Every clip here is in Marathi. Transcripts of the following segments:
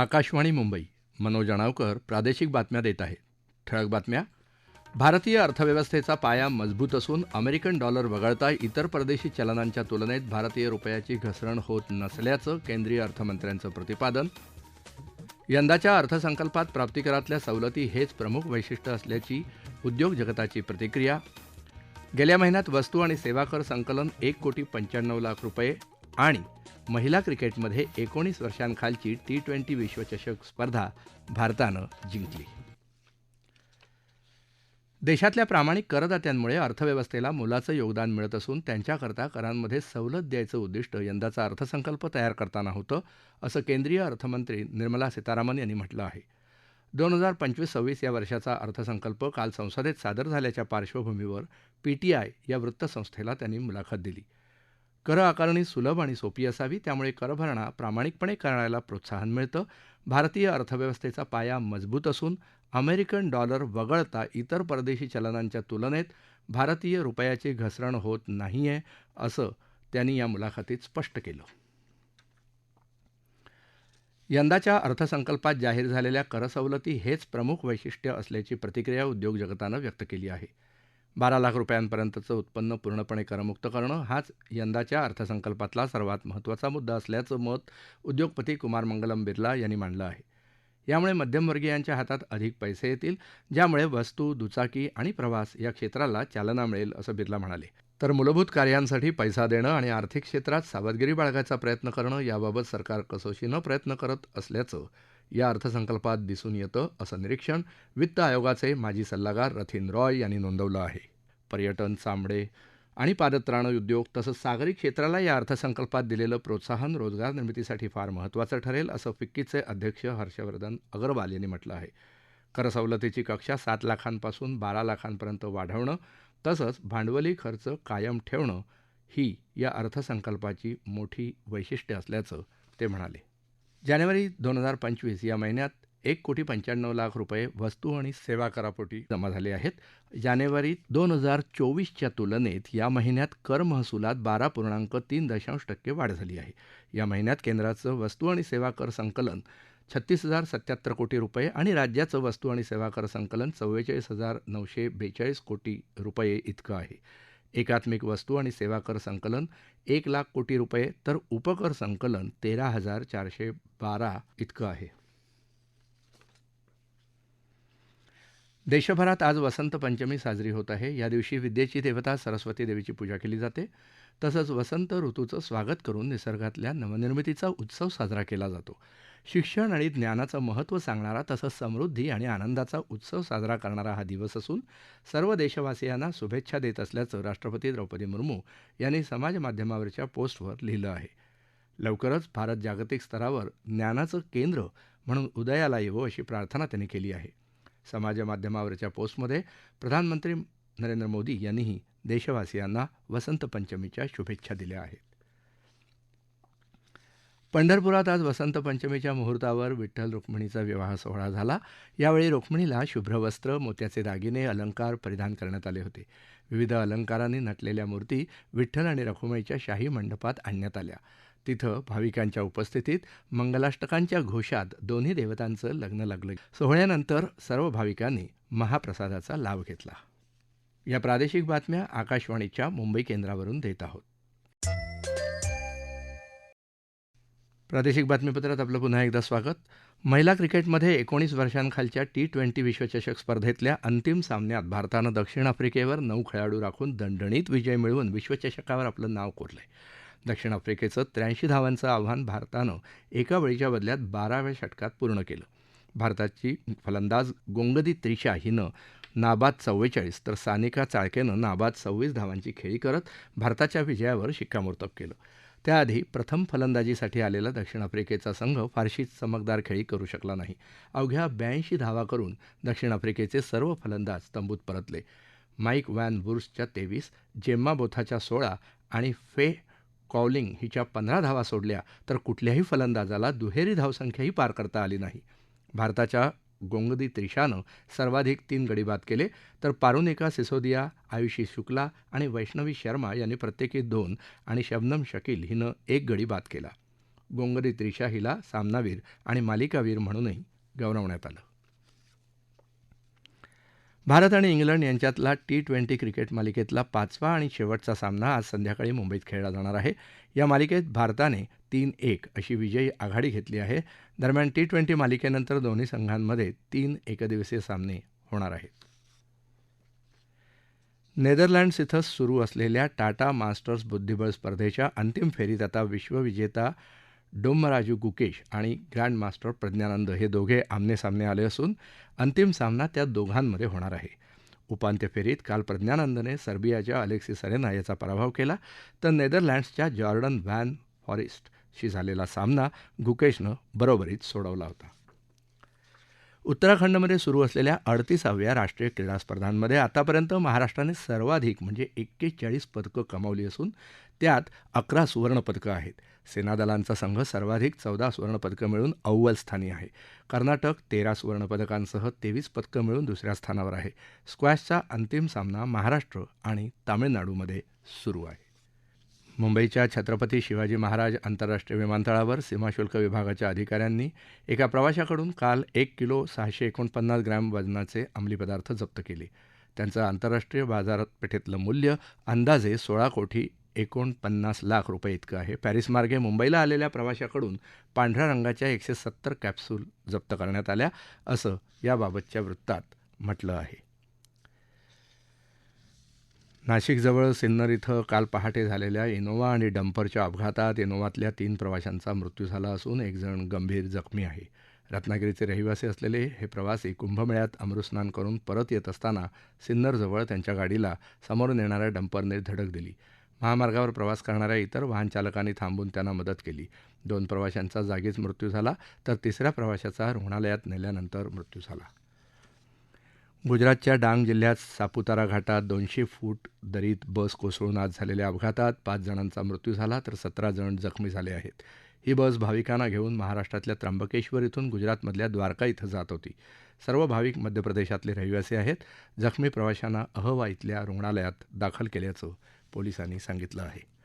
आकाशवाणी मुंबई. मनोज अणावकर प्रादेशिक बातम्या देत आहेत. ठळक बातम्या. भारतीय अर्थव्यवस्थेचा पाया मजबूत असून अमेरिकन डॉलर वगळता इतर परदेशी चलनांच्या तुलनेत भारतीय रुपयाची घसरण होत नसल्याचं केंद्रीय अर्थमंत्र्यांचं प्रतिपादन. यंदाच्या अर्थसंकल्पात प्राप्तिकरातल्या सवलती हेच प्रमुख वैशिष्ट्य असल्याची उद्योग जगताची प्रतिक्रिया. गेल्या महिन्यात वस्तू आणि सेवा कर संकलन एक कोटी पंच्याण्णव लाख रुपये आणि महिला क्रिकेटमध्ये एकोणीस वर्षांखालची टी ट्वेंटी विश्वचषक स्पर्धा भारतानं जिंकली. देशातल्या प्रामाणिक करदात्यांमुळे अर्थव्यवस्थेला मोलाचं योगदान मिळत असून त्यांच्याकरता करांमध्ये सवलत द्यायचं उद्दिष्ट यंदाचा अर्थसंकल्प तयार करताना होतं असं केंद्रीय अर्थमंत्री निर्मला सीतारामन यांनी म्हटलं आहे. दोन हजार पंचवीस सव्वीस या वर्षाचा अर्थसंकल्प काल संसदेत सादर झाल्याच्या पार्श्वभूमीवर पीटीआय या वृत्तसंस्थेला त्यांनी मुलाखत दिली. कर आकारणी सुलभ आणि सोपी असावी त्यामुळे करभरणा प्रामाणिकपणे करायला प्रोत्साहन मिळतं. भारतीय अर्थव्यवस्थेचा पाया मजबूत असून अमेरिकन डॉलर वगळता इतर परदेशी चलनांच्या तुलनेत भारतीय रुपयाची घसरण होत नाहीये असं त्यांनी या मुलाखतीत स्पष्ट केलं. यंदाच्या अर्थसंकल्पात जाहीर झालेल्या करसवलती हेच प्रमुख वैशिष्ट्य असल्याची प्रतिक्रिया उद्योग जगतानं व्यक्त केली आहे. बारा लाख रुपयांपर्यंतचं उत्पन्न पूर्णपणे करमुक्त करणं हाच यंदाच्या अर्थसंकल्पातला सर्वात महत्त्वाचा मुद्दा असल्याचं मत उद्योगपती कुमार मंगलम बिर्ला यांनी मांडलं आहे. यामुळे मध्यमवर्गीयांच्या हातात अधिक पैसे येतील ज्यामुळे वस्तू दुचाकी आणि प्रवास या क्षेत्राला चालना मिळेल असं बिर्ला म्हणाले. तर मूलभूत कार्यांसाठी पैसा देणं आणि आर्थिक क्षेत्रात सावधगिरी बाळगायचा प्रयत्न करणं याबाबत सरकार कसोशीनं प्रयत्न करत असल्याचं या अर्थसंकल्पात दिसून येतं असं निरीक्षण वित्त आयोगाचे माजी सल्लागार रथीन रॉय यांनी नोंदवलं आहे. पर्यटन चामडे आणि पादत्राणं उद्योग तसंच सागरी क्षेत्राला या अर्थसंकल्पात दिलेलं प्रोत्साहन रोजगार निर्मितीसाठी फार महत्त्वाचं ठरेल असं फिक्कीचे अध्यक्ष हर्षवर्धन अगरवाल यांनी म्हटलं आहे. करसवलतीची कक्षा सात लाखांपासून बारा लाखांपर्यंत वाढवणं तसंच भांडवली खर्च कायम ठेवणं ही या अर्थसंकल्पाची मोठी वैशिष्ट्य असल्याचं ते म्हणाले. जानेवारी दोन हजार पंचवीस या महिन्यात एक कोटी पंच्याण्णव लाख रुपये वस्तू आणि सेवा करापोटी जमा झाले आहेत. जानेवारी दोन हजार चोवीसच्या तुलनेत या महिन्यात कर महसुलात बारा पूर्णांक तीन दशांश टक्के वाढ झाली आहे. या महिन्यात केंद्राचं वस्तू आणि सेवा कर संकलन छत्तीस हजार सत्याहत्तर कोटी रुपये आणि राज्याचं वस्तू आणि सेवा कर संकलन चव्वेचाळीस हजार नऊशे बेचाळीस कोटी रुपये इतकं आहे. एकात्मिक वस्तू आणि सेवा कर संकलन एक लाख कोटी रुपये. तर उपकर संकलन तेरा हजार चारशे बारा इतकं आहे. देशभरात आज वसंत पंचमी साजरी होत आहे. या दिवशी विद्येची देवता सरस्वती देवीची पूजा केली जाते. तसंच वसंत ऋतूचं स्वागत करून निसर्गातल्या नवनिर्मितीचा उत्सव साजरा केला जातो. शिक्षण आणि ज्ञानाचं महत्त्व सांगणारा तसंच समृद्धी आणि आनंदाचा उत्सव साजरा करणारा हा दिवस असून सर्व देशवासियांना शुभेच्छा देत असल्याचं राष्ट्रपती द्रौपदी मुर्मू यांनी समाजमाध्यमावरच्या पोस्टवर लिहिलं आहे. लवकरच भारत जागतिक स्तरावर ज्ञानाचं केंद्र म्हणून उदयाला येवो अशी प्रार्थना त्यांनी केली आहे. समाजमाध्यमावरच्या पोस्टमध्ये प्रधानमंत्री नरेंद्र मोदी यांनीही देशवासियांना वसंत पंचमीच्या शुभेच्छा दिल्या आहेत. पंढरपुरात आज वसंत पंचमीच्या मुहूर्तावर विठ्ठल रुक्मिणीचा विवाह सोहळा झाला. यावेळी रुक्मिणीला शुभ्र वस्त्र मोत्याचे दागिने अलंकार परिधान करण्यात आले होते. विविध अलंकारांनी नटलेल्या मूर्ती विठ्ठल आणि रखुमाईच्या शाही मंडपात आणण्यात आल्या. तिथं भाविकांच्या उपस्थितीत मंगलाष्टकांच्या घोषात दोन्ही देवतांचं लग्न लागलं. सोहळ्यानंतर सर्व भाविकांनी महाप्रसादाचा लाभ घेतला. या प्रादेशिक बातम्या आकाशवाणीच्या मुंबई केंद्रावरून देत आहोत. प्रादेशिक बातमीपत्रात आपलं पुन्हा एकदा स्वागत. महिला क्रिकेटमध्ये एकोणीस वर्षांखालच्या टी ट्वेंटी विश्वचषक स्पर्धेतल्या अंतिम सामन्यात भारतानं दक्षिण आफ्रिकेवर नऊ खेळाडू राखून दणदणीत विजय मिळवून विश्वचषकावर आपलं नाव कोरलंय. दक्षिण आफ्रिकेचं त्र्याऐंशी धावांचं आव्हान भारतानं एका वेळीच्या बदल्यात बाराव्या षटकात पूर्ण केलं. भारताची फलंदाज गोंगदी त्रिशा हिनं नाबाद चव्वेचाळीस तर सानिका चाळकेनं नाबाद सव्वीस धावांची खेळी करत भारताच्या विजयावर शिक्कामोर्तब केलं. त्याआधी प्रथम फलंदाजीसाठी आलेला दक्षिण आफ्रिकेचा संघ फारशी चमकदार खेळी करू शकला नाही. अवघ्या ब्याऐंशी धावा करून दक्षिण आफ्रिकेचे सर्व फलंदाज तंबूत परतले. माईक वॅन वुर्सच्या तेवीस जेम्मा बोथाच्या सोळा आणि फे कॉलिंग हिच्या पंधरा धावा सोडल्या तर कुठल्याही फलंदाजाला दुहेरी धावसंख्याही पार करता आली नाही. भारताच्या गोंगदी त्रिशानं सर्वाधिक तीन गडी बाद केले. तर पारुनिका सिसोदिया आयुषी शुक्ला आणि वैष्णवी शर्मा यांनी प्रत्येकी दोन आणि शबनम शकील हिनं एक गडी बाद केला. गोंगदी त्रिशा हिला सामनावीर आणि मालिकावीर म्हणूनही गौरवण्यात आलं. भारत आणि इंग्लंड यांच्यातला टी ट्वेंटी क्रिकेट मालिकेतला पाचवा आणि शेवटचा सामना आज संध्याकाळी मुंबईत खेळला जाणार आहे. या मालिकेत भारताने तीन एक अशी विजयी आघाडी घेतली आहे. दरम्यान टी ट्वेंटी मालिकेनंतर दोन्ही संघांमध्ये तीन एकदिवसीय सामने होणार आहेत. नेदरलँड्स इथं सुरू असलेल्या टाटा मास्टर्स बुद्धिबळ स्पर्धेच्या अंतिम फेरीत आता विश्वविजेता डोम्मराजू गुकेश आणि ग्रँड मास्टर प्रज्ञानंद हे दोघे आमनेसामने आले असून अंतिम सामना त्या दोघांमध्ये होणार आहे. उपांत्य फेरीत काल प्रज्ञानंदने सर्बियाच्या अलेक्सी सरेना याचा पराभव केला तर नेदरलँड्सच्या जॉर्डन व्हॅन फॉरेस्ट शी झालेला सामना गुकेशनं बरोबरीत सोडवला होता. उत्तराखंडमध्ये सुरू असलेल्या अडतीसाव्या राष्ट्रीय क्रीडा स्पर्धांमध्ये आतापर्यंत महाराष्ट्राने सर्वाधिक म्हणजे एक्केचाळीस पदकं कमावली असून त्यात अकरा सुवर्णपदकं आहेत. सेनादलांचा संघ सर्वाधिक चौदा सुवर्णपदकं मिळून अव्वल स्थानी आहे. कर्नाटक तेरा सुवर्णपदकांसह तेवीस पदकं मिळून दुसऱ्या स्थानावर आहे. स्क्वॅशचा अंतिम सामना महाराष्ट्र आणि तामिळनाडूमध्ये सुरू आहे. मुंबईच्या छत्रपती शिवाजी महाराज आंतरराष्ट्रीय विमानतळावर सीमाशुल्क विभागाच्या अधिकाऱ्यांनी एका प्रवाशाकडून काल एक किलो सहाशे एकोणपन्नास ग्रॅम वजनाचे अंमली पदार्थ जप्त केले. त्यांचं आंतरराष्ट्रीय बाजारपेठेतलं मूल्य अंदाजे सोळा कोटी एकोणपन्नास लाख रुपये इतकं आहे. पॅरिसमार्गे मुंबईला आलेल्या प्रवाशाकडून पांढऱ्या रंगाच्या एकशे सत्तर कॅप्सूल जप्त करण्यात आल्या असं याबाबतच्या वृत्तात म्हटलं आहे. नाशिकजवळ सिन्नर इथं काल पहाटे झालेल्या इनोवा आणि डंपरच्या अपघातात इनोवातल्या तीन प्रवाशांचा मृत्यू झाला असून एकजण गंभीर जखमी आहे. रत्नागिरीचे रहिवासी असलेले हे प्रवासी कुंभमेळ्यात अमृतस्नान करून परत येत असताना सिन्नरजवळ त्यांच्या गाडीला समोरून येणाऱ्या डंपरने धडक दिली. महामार्गावर प्रवास करणाऱ्या इतर वाहनचालकांनी थांबून त्यांना मदत केली. दोन प्रवाशांचा जागीच मृत्यू झाला तर तिसऱ्या प्रवाशाचा रुग्णालयात नेल्यानंतर मृत्यू झाला. गुजरातच्या डांग जिल्ह्यात सापुतारा घाटात दोनशे फूट दरीत बस कोसळून आज झालेल्या अपघातात पाच जणांचा मृत्यू झाला तर सतरा जण जखमी झाले आहेत. ही बस भाविकांना घेऊन महाराष्ट्रातल्या त्र्यंबकेश्वर इथून गुजरातमधल्या द्वारका इथं जात होती. सर्व भाविक मध्य प्रदेशातले रहिवासी आहेत. जखमी प्रवाशांना अहवा इथल्या रुग्णालयात दाखल केल्याचं पोलिसांनी सांगितलं आहे.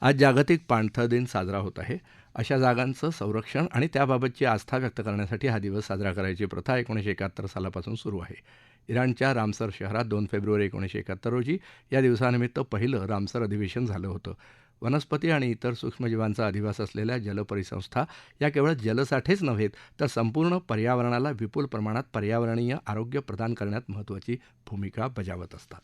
आज जागतिक पाणथळ दिन साजरा होत आहे. अशा जागांचं संरक्षण आणि त्याबाबतची आस्था व्यक्त करण्यासाठी हा दिवस साजरा करायची प्रथा एकोणीशे एकाहत्तर सालापासून सुरू आहे. इराणच्या रामसर शहरात दोन फेब्रुवारी एकोणीशे एकाहत्तर रोजी या दिवसानिमित्त पहिलं रामसर अधिवेशन झालं होतं. वनस्पती आणि इतर सूक्ष्मजीवांचा अधिवास असलेल्या जलपरिसंस्था या केवळ जलसाठेच नव्हेत तर संपूर्ण पर्यावरणाला विपुल प्रमाणात पर्यावरणीय आरोग्य प्रदान करण्यात महत्त्वाची भूमिका बजावत असतात.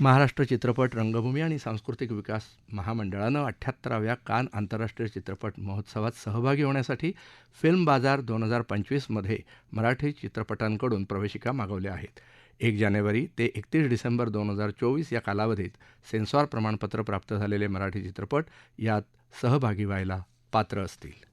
महाराष्ट्र चित्रपट रंगभूमी आणि सांस्कृतिक विकास महामंडळानं अठ्ठ्याहत्तराव्या कान आंतरराष्ट्रीय चित्रपट महोत्सवात सहभागी होण्यासाठी फिल्म बाजार दोन हजार पंचवीसमध्ये मराठी चित्रपटांकडून प्रवेशिका मागवल्या आहेत. एक जानेवारी ते एकतीस डिसेंबर दोन हजार चोवीस या कालावधीत सेन्सॉर प्रमाणपत्र प्राप्त झालेले मराठी चित्रपट यात सहभागी व्हायला पात्र असतील.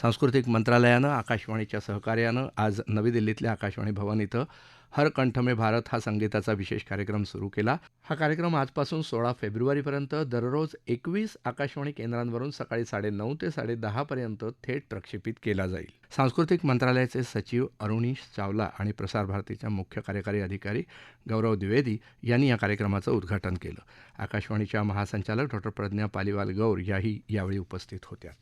सांस्कृतिक मंत्रालयानं आकाशवाणीच्या सहकार्यानं आज नवी दिल्लीतल्या आकाशवाणी भवन इथं हर कंठ में भारत हा संगीताचा विशेष कार्यक्रम सुरू केला. हा कार्यक्रम आजपासून सोळा फेब्रुवारीपर्यंत दररोज एकवीस आकाशवाणी केंद्रांवरून सकाळी साडेनऊ ते साडेदहापर्यंत थेट प्रक्षेपित केला जाईल. सांस्कृतिक मंत्रालयाचे सचिव अरुणीश चावला आणि प्रसार भारतीच्या मुख्य कार्यकारी अधिकारी गौरव द्विवेदी यांनी या कार्यक्रमाचं उद्घाटन केलं. आकाशवाणीच्या महासंचालक डॉक्टर प्रज्ञा पालिवाल गौर याही यावेळी उपस्थित होत्या.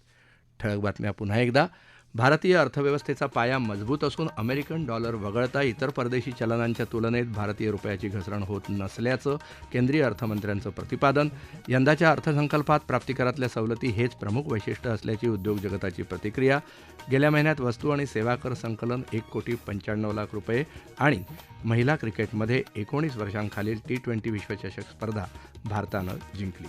ठळक बातम्या पुन्हा एकदा. भारतीय अर्थव्यवस्थेचा पाया मजबूत असून अमेरिकन डॉलर वगळता इतर परदेशी चलनांच्या तुलनेत भारतीय रुपयाची घसरण होत नसल्याचं केंद्रीय अर्थमंत्र्यांचं प्रतिपादन. यंदाच्या अर्थसंकल्पात प्राप्तिकरातल्या सवलती हेच प्रमुख वैशिष्ट्य असल्याची उद्योग जगताची प्रतिक्रिया. गेल्या महिन्यात वस्तू आणि सेवा कर संकलन एक कोटी पंच्याण्णव लाख रुपये आणि महिला क्रिकेटमध्ये एकोणीस वर्षांखालील टी ट्वेंटी विश्वचषक स्पर्धा भारतानं जिंकली.